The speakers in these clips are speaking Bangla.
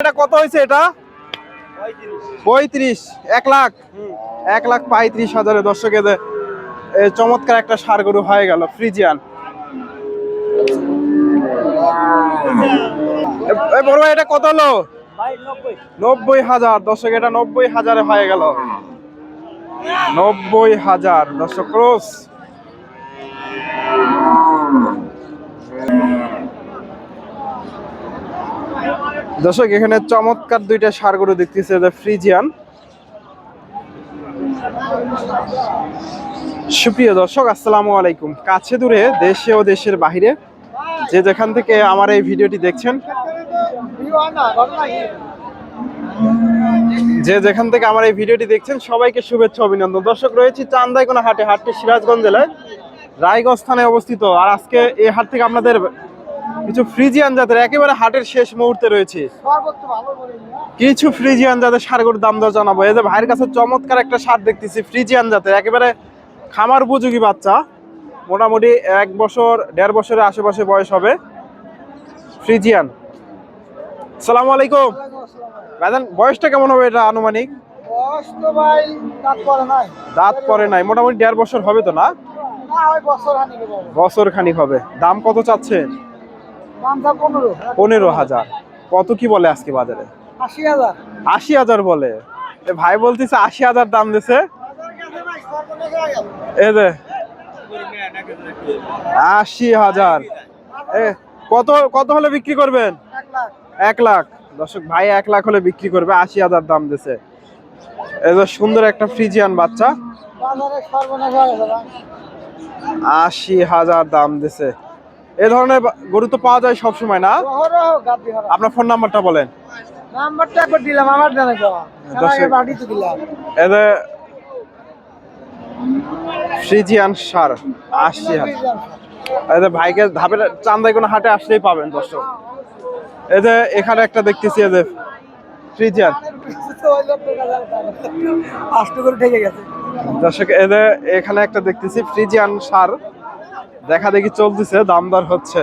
এটা কত হয়েছে এটা? পঁয়ত্রিশ। এক লাখ? এক লাখ পঁয়ত্রিশ হাজারে। দর্শক চমৎকার একটা সার গরু হয়ে গেল, ফ্রিজিয়ান। বড় ভাই, এটা কত হলো? নব্বই হাজার। দর্শক, এটা নব্বই হাজারে হয়ে গেল। নব্বই হাজার। দর্শক, ক্রোস। দর্শক, এখানে চমৎকার দুইটা সার গরু দেখতেছে ফ্রিজিয়ান। সুপ্রিয় দর্শক, আসসালামু আলাইকুম। কাছে দূরে দেশে ও দেশের বাহিরে যে যেখান থেকে আমার এই ভিডিওটি দেখছেন, যে যেখান থেকে আমার এই ভিডিওটি দেখছেন, সবাইকে শুভেচ্ছা, অভিনন্দন। দর্শক, রয়েছি চান্দাইকোনা হাটে, হাটটি সিরাজগঞ্জ জেলায়, রায়গঞ্জ স্থানে অবস্থিত। আর আজকে এই হাট থেকে আপনাদের কিছু ফ্রিজিয়ান জাতের একেবারে হাটের শেষ মুহূর্তে রয়েছে। কিছু ফ্রিজিয়ান জাতের সারগুর দাম দর জানাব। এই যে ভাইয়ের কাছে চমৎকার একটা সার দেখতেছি ফ্রিজিয়ান জাতের একেবারে খামার উপযোগী বাচ্চা। মোটামুটি এক বছর দেড় বছরের আশেপাশে বয়স হবে। ফ্রিজিয়ান। সালামু আলাইকুম। ভাইজান বয়সটা কেমন হবে এটা আনুমানিক? দাঁত পরে নাই মোটামুটি দেড় বছর হবে তো না? বছর খানিক হবে। দাম কত চাচ্ছে পনেরো। হাজার। কত কি বলে আজকে বাজারে? আশি হাজার। বলে। এ ভাই বলতেছে আশি হাজার দাম দিছে। এই যে আশি হাজার। এ কত কত হলে বিক্রি করবেন? এক লাখ। দর্শক ভাই এক লাখ হলে বিক্রি করবে আশি হাজার দাম দিছে। এই যে সুন্দর একটা ফ্রিজিয়ান বাচ্চা। আশি হাজার দাম দিছে। এ ধরনের গরু তো পাওয়া যায় সব সময় না আপনার ফোন নাম্বারটা বলেন। নাম্বারটা একবার দিলাম আমার জানা দিলাম। এই যে ফ্রিজিয়ান সার আশি হাজার। যে ভাইকে ধাপের চান্দাই কোনো হাটে আসলেই পাবেন দর্শক। এই যে এখানে একটা দেখতেছি এই যে ফ্রিজিয়ান। আষ্ট করে ঠেকে গেছে। দর্শক এই যে এখানে একটা দেখতেছি ফ্রিজিয়ান সার। দেখা দেখি চলতেছে দামদার হচ্ছে।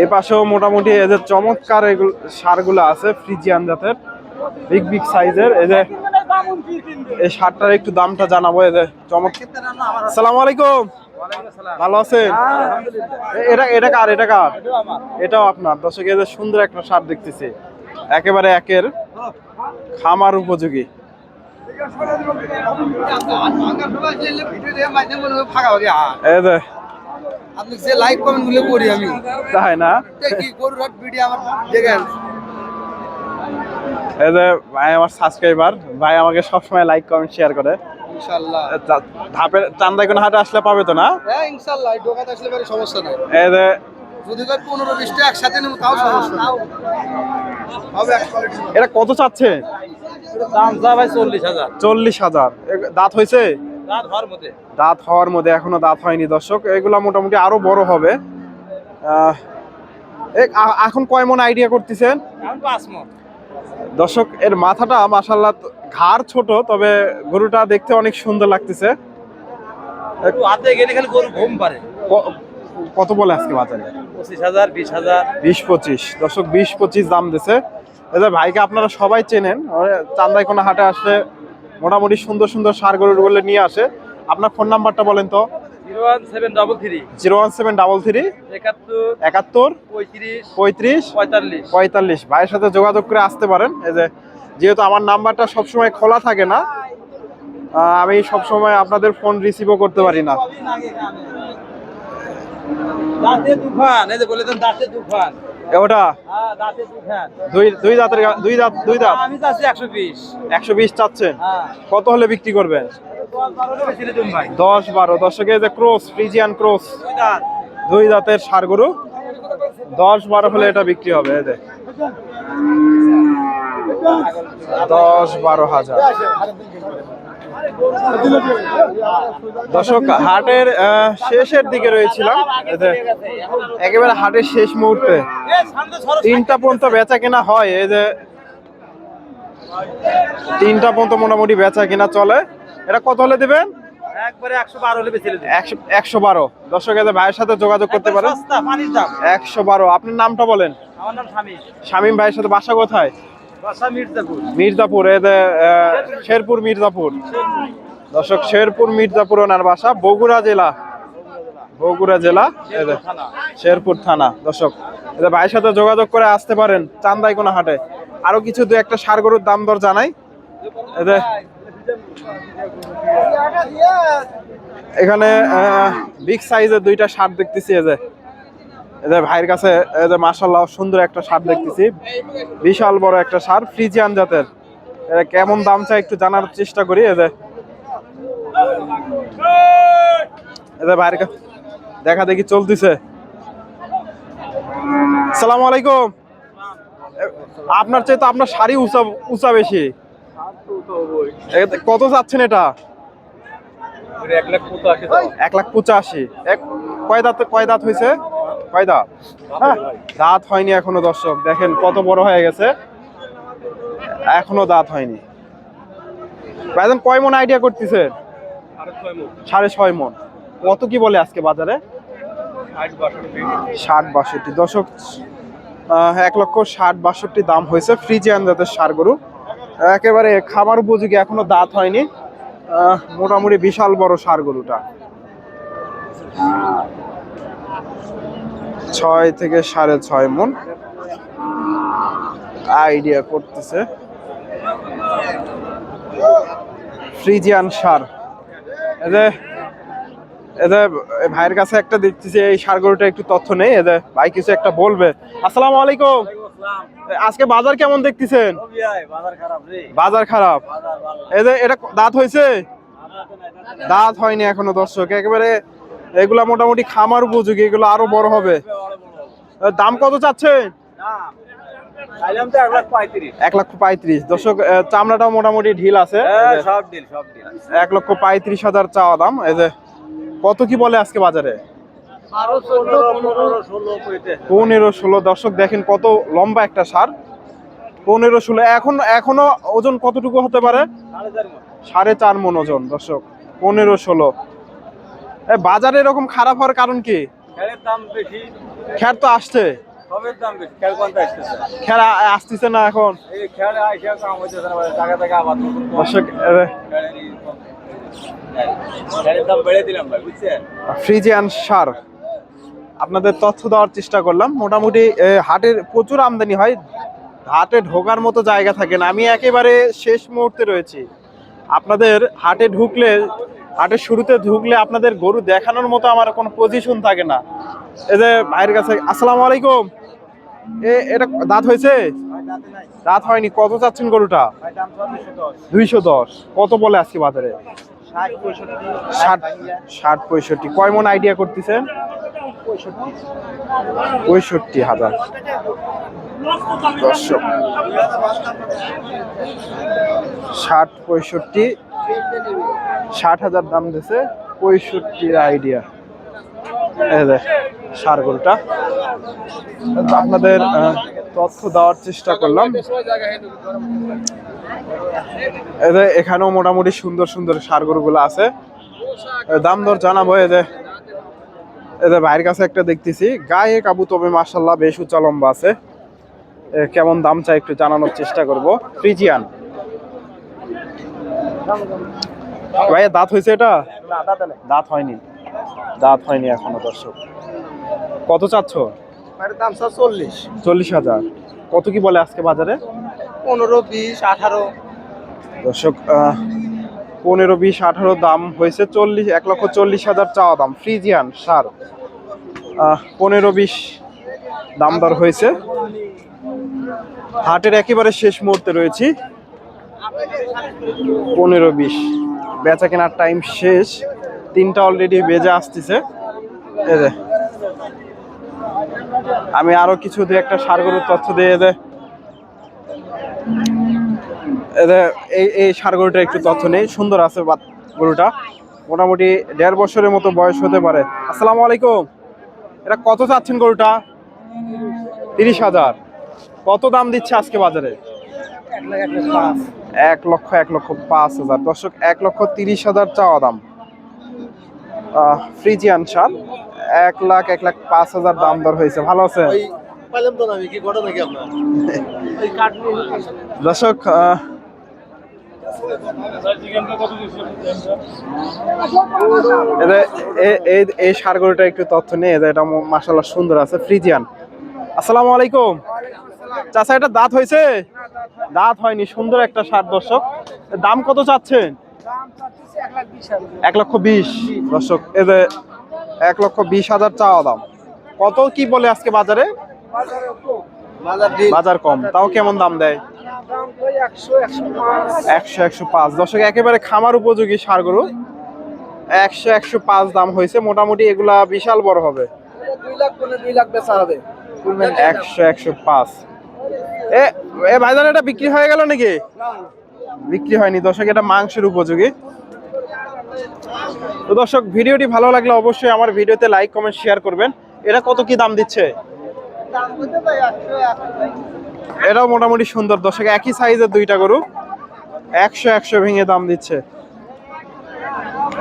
এই পাশেও মোটামুটি এদের চমৎকার সারগুলো আছে, ফ্রিজিয়ান জাতের, বিগ বিগ সাইজের। যে এই সারটার একটু দামটা জানাব যে চমৎকার সালাম আলাইকুম। ভালো আছেন? এটা এটা কার? এটা কার? এটাও আপনার। দর্শক এদের সুন্দর একটা সার দেখতেছি। একেবারে একের খামার উপযোগী। আপনি যে লাইক কমেন্টগুলো করি আমি। তাই না? দেখি গরুর হাট ভিডিও আমার দেখেন। এই যে ভাই আমার সাবস্ক্রাইবার ভাই আমাকে সবসময় লাইক কমেন্ট শেয়ার করে। ইনশাআল্লাহ ধাপের চান্দাই কোনো হাটে আসলে পাবে তো না? হ্যাঁ ইনশাআল্লাহ ঢোকাতে আসলে কোনো সমস্যা নাই। এই যে যদি কয় পনেরো বিশটা একসাথে নেব তাও সমস্যা হবে এটা কত চাচ্ছে? দাম চা ভাই চল্লিশ হাজার। চল্লিশ হাজার। দাঁত হয়েছে? রাত হওয়ার মধ্যে। দাঁত হওয়ার মধ্যে এখনও দাঁত হয়নি দর্শক। এগুলা মোটামুটি আরও বড় হবে। এখন কয় মন আইডিয়া করতেছেন? দর্শক এর মাথাটা মাসাল্লাহ ঘাড় ছোট তবে গরুটা দেখতে অনেক সুন্দর লাগতেছে। হাতে গেলে খালি গরু ঘুম পারে। কত বলে আজকে বাজারে? পঁচিশ হাজার বিশ হাজার। বিশ পঁচিশ। দর্শক বিশ পঁচিশ দাম দিছে। এদের ভাইকে আপনারা সবাই চেনেন। চান্দাইকোনা হাটে আসলে মোটামুটি সুন্দর সুন্দর সার গরুগুলো নিয়ে আসে। আপনার ফোন নাম্বারটা বলেন তো। পঁয়তাল্লিশ। ভাইয়ের সাথে যোগাযোগ করে আসতে পারেন। এই যে যেহেতু আমার নাম্বারটা সবসময় খোলা থাকে না আমি সবসময় আপনাদের ফোন রিসিভও করতে পারি না। দাঁতে তুফান এই যে বলে দাঁতে তুফান। ওটা হ্যাঁ দুই দুই দাঁতের দুই দাঁত দুই দাঁত? আমি চাচ্ছি একশো বিশ। একশো বিশ চাচ্ছেন? হ্যাঁ। কত হলে বিক্রি করবেন? দশ বারো। দশকে যে ক্রোস ফ্রিজিয়ান ক্রোস দুই দাঁতের সার গরু দশ বারো হলে এটা বিক্রি হবে যে। দশ বারো হাজার। দর্শক হাটের শেষের দিকে রয়েছিলাম। একেবারে হাটের শেষ মুহূর্তে। তিনটা পর্যন্ত বেচা কেনা হয়। এই যে তিনটা পর্যন্ত মোটামুটি বেচা কেনা চলে। এটা কত হলে দেবেন? একশো বারো দর্শক এদের ভাইয়ের সাথে যোগাযোগ করতে পারেন। একশো বারো। আপনার নামটা বলেন। আমার নাম স্বামী শামীম ভাইয়ের সাথে বাসা কোথায়? মির্জাপুর। শেরপুর মির্জাপুর। দর্শক, শেরপুর মির্জাপুর ওনার বাসা বগুড়া জেলা। বগুড়া জেলা শেরপুর থানা। দর্শক ভাইয়ের সাথে যোগাযোগ করে আসতে পারেন চান্দাই কোনো হাটে আরও কিছু দু একটা সার গরুর দাম দর জানাই। এখানে বিগ সাইজের দুইটা সার দেখতেছি, এই যে। এদের ভাইয়ের কাছে এদের মাসাল্লাহ সুন্দর একটা শার্ট দেখতেছি। বিশাল বড় একটা সার ফ্রিজিয়ান জাতের। এটা কেমন দাম চাই একটু জানার চেষ্টা করি এদের এদের ভাইয়ের কাছে দেখা দেখি চলতেছে। সালাম আলাইকুম। আপনার চেয়ে তো আপনার শাড়ি উঁচা উঁচা বেশি। কত চাচ্ছেন এটা? এক লাখ পঁচাশি এক লাখ পঁচাশি। এক কয় দাঁত কয় দাঁত হয়েছে? কয় দাঁত হ্যাঁ, দাঁত হয়নি এখনও দর্শক। দেখেন কত বড় হয়ে গেছে। এখনও দাঁত হয়নি। ভাইজান কয় মন আইডিয়া করতেছে? সাড়ে ছয় মন। কত কি বলে আজকে বাজারে? ষাট বাষট্টি। ষাট দশক এক লক্ষ ষাট বাষট্টি দাম হয়েছে ফ্রিজিয়ান জাতের সার গরু। একেবারে খাবার উপযোগী এখনও দাঁত হয়নি। মোটামুটি বিশাল বড় সার গরুটা। ছয় থেকে সাড়ে ছয় মন আইডিয়া করতেছে। ফ্রিজিয়ান সার। এদের এদের ভাইয়ের কাছে একটা দেখতেছি, এই সার গরুটা একটু তথ্য নেই। এদের ভাই কিছু একটা বলবে। আসসালামু আলাইকুম। আজকে বাজার কেমন দেখতেছেন? বাজার খারাপ। এদের এটা দাঁত হয়েছে? দাঁত হয়নি এখনও দর্শক। একেবারে এগুলা মোটামুটি খামার উপযোগী এগুলো আরও বড় হবে। দাম কত চাচ্ছে এক লক্ষ পঁয়ত্রিশ। দর্শক চামড়াটাও মোটামুটি ঢিল আছে। হ্যাঁ সব ডিল এক লক্ষ পঁয়ত্রিশ হাজার চাওয়া দাম। এই যে কত কি বলে আজকে বাজারে? পনেরো ষোলো দর্শক দেখেন কত লম্বা একটা সার। পনেরো ষোলো। এখন এখনও ওজন কতটুকু হতে পারে? সাড়ে চার মন ওজন দর্শক। পনেরো ষোলো। বাজারে এরকম খারাপ হওয়ার কারণ কি? খেলের দাম বেশি। খ্যার তো আসছে। সবের দাম বেশি খেল কোনটা আসতেছে। খ্যার আসতেছে না এখন। এই খেলে আইসা কাম হইতেছে না টাকা টাকা আবার দর্শক খেলেরই দাম বেড়ে দিলাম ভাই বুঝছেন? ফ্রিজিয়ান সার আপনাদের তথ্য দেওয়ার চেষ্টা করলাম। মোটামুটি হাটের প্রচুর আমদানি হয়। হাটে ঢোকার মতো জায়গা থাকে না। আমি একেবারে শেষ মুহূর্তে রয়েছি। আপনাদের হাটে ঢুকলে হাটের শুরুতে ঢুকলে আপনাদের গরু দেখানোর মতো আমার কোনো পজিশন থাকে না। এই যে ভাইয়ের কাছে, আসসালামু আলাইকুম। এ, এটা দাঁত হয়েছে? দাঁত হয়নি। কত চাচ্ছেন গরুটা? দুইশো দশ। কত বলে আজকে বাজারে? ষাট পঁয়ষট্টি ষাট ষাট পঁয়ষট্টি। কয় মন আইডিয়া করতেছেন? পঁয়ষট্টি হাজার। ষাট পঁয়ষট্টি ষাট হাজার দাম দিছে, পঁয়ষট্টির আইডিয়া এই যে সার গরুটা। তো আপনাদের তথ্য দেওয়ার চেষ্টা করলাম। এখানেও মোটামুটি সুন্দর সুন্দর সার গরুগুলো আছে। দাম দর জানাব যে এদের ভাইয়ের কাছে একটা দেখতেছি। গায়ে কাবু তবে মার্শাল্লাহ বেশ উঁচা লম্বা আছে কেমন দাম চাই একটু জানানোর চেষ্টা করব। ফ্রিজিয়ান। ভাইয়া দাঁত হয়েছে এটা? দাঁত হয়নি। দাঁত হয়নি। এখনও দর্শক। কত চাচ্ছ? দাম স্যার চল্লিশ। চল্লিশ হাজার। কত কি বলে আজকে বাজারে? পনেরো বিশ আঠারো। দর্শক পনেরো বিশ আঠারো দাম হয়েছে চল্লিশ এক লক্ষ চল্লিশ হাজার চাওয়া দাম। ফ্রিজিয়ান সার। পনেরো বিশ দাম দর হয়েছে। হাটের একেবারে শেষ মুহূর্তে রয়েছি। পনেরো বিশ বেচা কেনার টাইম শেষ। তিনটা অলরেডি বেজে আসতেছে। এই যে। আমি আরও কিছু দিয়ে একটা সার গরুর তথ্য দিয়ে দে এই এই সার গরুটা একটু তথ্য নেই। সুন্দর আছে গরুটা। মোটামুটি দেড় বছরের মতো বয়স হতে পারে। আসসালামু আলাইকুম। এটা কত চাচ্ছেন গরুটা? তিরিশ হাজার। কত দাম দিচ্ছে আজকে বাজারে? এক লক্ষ এক লক্ষ পাঁচ হাজার। দর্শক এক লক্ষ তিরিশ হাজার চাওয়া দাম। ফ্রিজিয়ান শাল এক লাখ এক লাখ পাঁচ হাজার দাম দর হয়েছে। ভালো আছে পাইলাম তো না আমি কি ঘটনা কি আপনার? দর্শক এ- এই এই সারগরুটা একটু তথ্য নিয়ে এটা মাসাল্লাহ সুন্দর আছে। ফ্রিজিয়ান। আসসালামু আলাইকুম। চাচা এটা দাঁত হয়েছে? দাঁত হয়নি সুন্দর একটা সার দর্শক। দাম কত চাচ্ছেন? এক লক্ষ বিশ দর্শক এদের এক লক্ষ বিশ হাজার চাওয়া দাম। কত কি বলে আজকে বাজারে? বাজার কম। তাও কেমন দাম দেয়? একশো একশো পাঁচ। দর্শক একেবারে খামার উপযোগী সার গরু। একশো একশো পাঁচ দাম হয়েছে মোটামুটি এগুলা বিশাল বড় হবে। দুই লাখ দুই লাখ বেচা হবে। একশো একশো পাঁচ। এ এ ভাইজান, এটা বিক্রি হয়ে গেল নাকি? বিক্রি হয়নি। দর্শক, এটা মাংসের উপযোগী। তো দর্শক, ভিডিওটি ভালো লাগলে অবশ্যই আমার ভিডিওতে লাইক, কমেন্ট, শেয়ার করবেন। এটা কত কি দাম দিচ্ছে? এটাও মোটামুটি সুন্দর। দর্শক, একই সাইজের দুইটা গরু। একশো একশো ভেঙে দাম দিচ্ছে।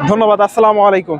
ধন্যবাদ, আসসালামু আলাইকুম।